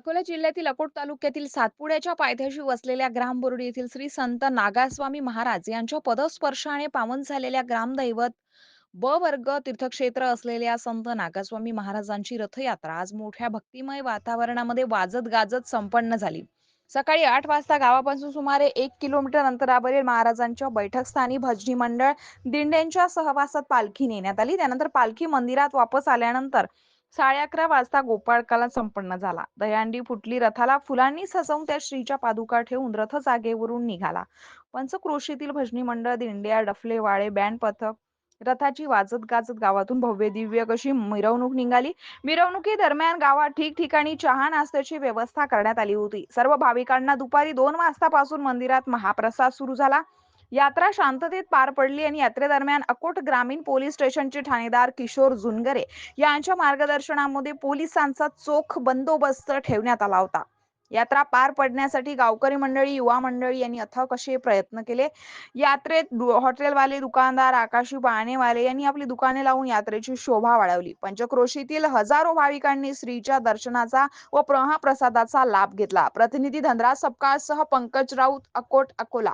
अकोला जिल्ह्यातील अकोट तालुक्यातील सातपुड्याच्या पायथ्याशी वसलेल्या ग्रामबोर्डी येथील श्री संत नागास्वामी महाराज यांच्या पदस्पर्शाने पावन झालेल्या ग्रामदैवत ब वर्ग तीर्थक्षेत्र असलेल्या संत नागास्वामी महाराजांची रथयात्रा आज मोठ्या भक्तिमय वातावरणामध्ये वाजत गाजत संपन्न झाली. सकाळी आठ वाजता गावापासून सुमारे एक किलोमीटर अंतरावरील महाराजांच्या बैठकस्थानी भजनी मंडळ दिंड्यांच्या सहवासात पालखी नेण्यात आली. त्यानंतर पालखी मंदिरात वापस आल्यानंतर साडे अकरा वाजता गोपाळकाला संपन्न झाला. दह्यांडी फुटली रथाला फुलांनी सजवून त्या श्रीच्या पादुका ठेवून रथ जागेवरून निघाला. पंचक्रोशीतील भजनी मंडळ दिंड्या डफले वाळे बँड पथक रथाची वाजत गाजत गावातून भव्य दिव्य कशी मिरवणूक निघाली. मिरवणुकी दरम्यान गावात ठिकठिकाणी चहा नाश्त्याची व्यवस्था करण्यात आली होती. सर्व भाविकांना दुपारी दोन वाजतापासून मंदिरात महाप्रसाद सुरू झाला. यात्रा शांततेत पार पडली आणि यात्रेदरम्यान अकोट ग्रामीण पोलीस स्टेशनचे ठाणेदार किशोर जुनगरे यांच्या मार्गदर्शनामध्ये पोलिसांचा चोख बंदोबस्त ठेवण्यात आला होता. यात्रा पार पडण्यासाठी गावकरी मंडळी युवा मंडळी यांनी अथक असे प्रयत्न केले. यात्रेत हॉटेलवाले दुकानदार आकाशी पाहणेवाले यांनी आपली दुकाने लावून यात्रेची शोभा वाढवली. पंचक्रोशीतील हजारो भाविकांनी श्रीच्या दर्शनाचा व प्रहा प्रसादाचा लाभ घेतला. प्रतिनिधी धनराज सपकाळ सह पंकज राऊत अकोट अकोला.